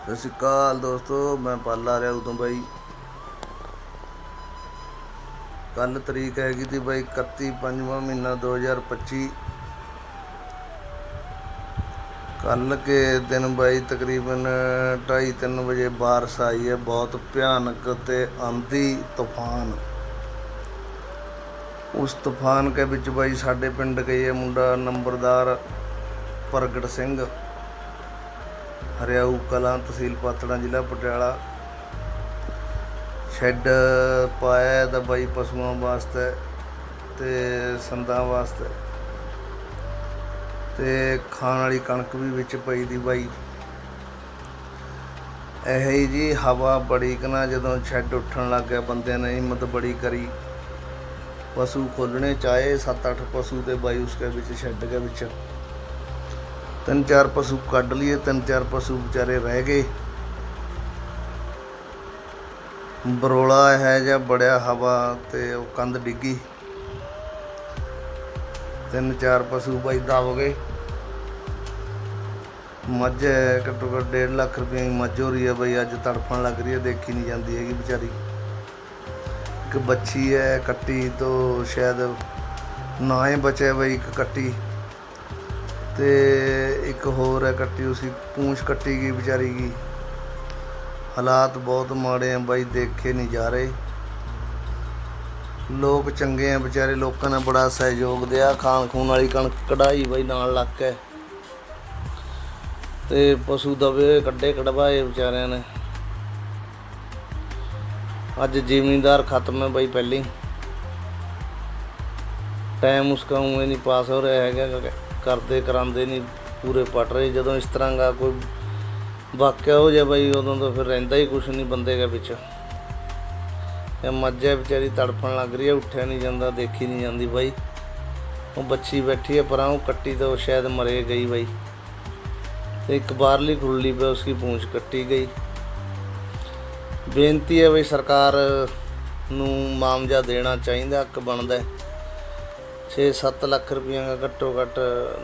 ਸਤਿ ਸ਼੍ਰੀ ਅਕਾਲ ਦੋਸਤੋ, ਮੈਂ ਪਾਲਾ ਆ ਰਿਹਾ ਉਦੋਂ ਬਾਈ। ਕੱਲ ਤਰੀਕ ਹੈਗੀ ਤੀ ਬਾਈ 31 ਪੰਜਵਾਂ ਮਹੀਨਾ 2025 ਕੱਲ ਕੇ ਦਿਨ ਬਾਈ ਤਕਰੀਬਨ 2:30 ਵਜੇ ਬਾਰਿਸ਼ ਆਈ ਹੈ, ਬਹੁਤ ਭਿਆਨਕ ਤੇ ਆਂਧੀ ਤੂਫਾਨ। ਉਸ ਤੂਫਾਨ ਕੇ ਵਿੱਚ ਬਾਈ ਸਾਡੇ ਪਿੰਡ ਗਏ ਹੈ ਮੁੰਡਾ ਨੰਬਰਦਾਰ ਪ੍ਰਗਟ ਸਿੰਘ। ਹਰਿਆਊ ਕਲਾਂ ਤਹਿਸੀਲ ਪਾਤੜਾਂ ਜ਼ਿਲ੍ਹਾ ਪਟਿਆਲਾ। ਸ਼ੈੱਡ ਪਾਇਆ ਦਾ ਬਾਈ ਪਸ਼ੂਆਂ ਵਾਸਤੇ ਤੇ ਸੰਦਾਂ ਵਾਸਤੇ। ਤੇ ਖਾਣ ਵਾਲੀ ਕਣਕ ਵੀ ਵਿੱਚ ਪਈ ਦੀ ਬਾਈ। ਇਹ ਹੀ ਜੀ ਹਵਾ ਬੜੀ ਕਨਾ ਜਦੋਂ ਸ਼ੈੱਡ ਉੱਠਣ ਲੱਗ ਗਿਆ ਬੰਦਿਆਂ ਨੇ ਹਿੰਮਤ ਬੜੀ ਕਰੀ। ਪਸ਼ੂ ਖੋਲਣੇ ਚਾਹੇ 7-8 ਪਸ਼ੂ ਤੇ ਬਾਈ ਉਸਕੇ ਵਿੱਚ ਸ਼ੈੱਡ ਕੇ ਵਿੱਚ। ਤਿੰਨ ਚਾਰ ਪਸ਼ੂ ਕੱਢ ਲਈਏ ਤਿੰਨ ਚਾਰ ਪਸ਼ੂ ਵਿਚਾਰੇ ਰਹਿ ਗਏ। ਬਰੋਲਾ ਹੈ ਜਾਂ ਬੜਿਆ ਹਵਾ ਤੇ ਉਹ ਕੰਧ ਡਿੱਗੀ। ਤਿੰਨ ਚਾਰ ਪਸ਼ੂ ਬਾਈ ਦਬ ਗਏ। ਮੱਝ ਹੈ, ਘੱਟੋ ਘੱਟ 1.5 ਲੱਖ ਰੁਪਏ ਦੀ ਮੱਝ ਹੋ ਰਹੀ ਹੈ ਬਈ ਅੱਜ ਤੜਫਣ ਲੱਗ ਰਹੀ ਹੈ ਦੇਖੀ ਨਹੀਂ ਜਾਂਦੀ ਹੈਗੀ ਵਿਚਾਰੀ। ਇੱਕ ਬੱਚੀ ਹੈ ਕੱਟੀ ਤੋਂ ਸ਼ਾਇਦ ਨਾ ਹੀ ਬਚਿਆ ਬਈ ਇੱਕ ਕੱਟੀ। ਤੇ ਇੱਕ ਹੋਰ ਹੈ ਕੱਟੀ ਉਸੀ, ਪੂੰਛ ਕੱਟੀ ਗਈ ਵਿਚਾਰੀ ਕੀ ਹਾਲਾਤ ਬਹੁਤ ਮਾੜੇ ਆ ਬਾਈ, ਦੇਖੇ ਨਹੀਂ ਜਾ ਰਹੇ। ਲੋਕ ਚੰਗੇ ਆ ਵਿਚਾਰੇ, ਲੋਕਾਂ ਨੇ ਬੜਾ ਸਹਿਯੋਗ ਦਿਆ। ਖਾਣ ਖੂਨ ਵਾਲੀ ਕਣਕ ਕਢਾਈ ਬਾਈ, ਨਾਲ ਲੱਗ ਕੇ ਤੇ ਪਸ਼ੂ ਦਵੇ ਕੱਢੇ ਕਢਵਾਏ ਵਿਚਾਰਿਆਂ ਨੇ। ਅੱਜ ਜ਼ਿਮੀਂਦਾਰ ਖਤਮ ਹੈ ਬਾਈ ਪਹਿਲੀ। ਟਾਈਮ ਉਸਕਾ ਉਵੇਂ ਨਹੀਂ ਪਾਸ ਹੋ ਰਿਹਾ ਹੈਗਾ। ਕਰਦੇ ਕਰਾਉਂਦੇ ਨਹੀਂ, ਪੂਰੇ ਪਟ ਰਹੇ। ਜਦੋਂ ਇਸ ਤਰ੍ਹਾਂ ਦਾ ਕੋਈ ਵਾਕਿਆ ਹੋ ਜਾਏ ਬਾਈ, ਉਦੋਂ ਤਾਂ ਫਿਰ ਰਹਿੰਦਾ ਹੀ ਕੁਛ ਨਹੀਂ ਬੰਦੇ ਦੇ ਵਿੱਚ। ਇਹ ਮੱਝ ਵਿਚਾਰੀ ਤੜਫਣ ਲੱਗ ਰਹੀ ਹੈ, ਉੱਠਿਆ ਨਹੀਂ ਜਾਂਦਾ, ਦੇਖੀ ਨਹੀਂ ਜਾਂਦੀ ਬਾਈ। ਉਹ ਬੱਚੀ ਬੈਠੀ ਹੈ, ਪਰਾਂ ਉਹ ਕੱਟੀ ਤਾਂ ਉਹ ਸ਼ਾਇਦ ਮਰੇ ਗਈ ਬਾਈ। ਤੇ ਇੱਕ ਬਾਹਰਲੀ ਖੁੱਲੀ ਪਈ ਉਸकी ਪੂੰਛ ਕੱਟੀ ਗਈ। ਬੇਨਤੀ ਹੈ ਬਈ, ਸਰਕਾਰ ਨੂੰ ਮਾਮਜਾ ਦੇਣਾ ਚਾਹੀਦਾ, ਹੱਕ ਬਣਦਾ ਹੈ। 6-7 ਲੱਖ ਰੁਪਈਆ ਦਾ ਘੱਟੋ ਘੱਟ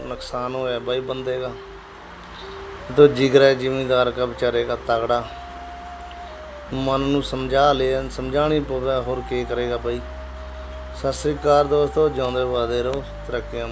ਨੁਕਸਾਨ ਹੋਇਆ ਬਾਈ ਬੰਦੇ ਦਾ। ਤੋ ਜਿਗਰਾ ਜ਼ਿਮੀਂਦਾਰ ਕਾ ਵਿਚਾਰੇ ਦਾ ਤਗੜਾ। ਮਨ ਨੂੰ ਸਮਝਾ ਲਿਆ ਸਮਝਾਣੀ ਪਵੇ ਹੋਰ ਕੀ ਕਰੇਗਾ ਬਾਈ। ਸਤਿ ਸ੍ਰੀ ਅਕਾਲ ਦੋਸਤੋ, ਜਿਉਂਦੇ ਵਾਦੇ ਰਹੋ, ਤਰੱਕੀਆਂ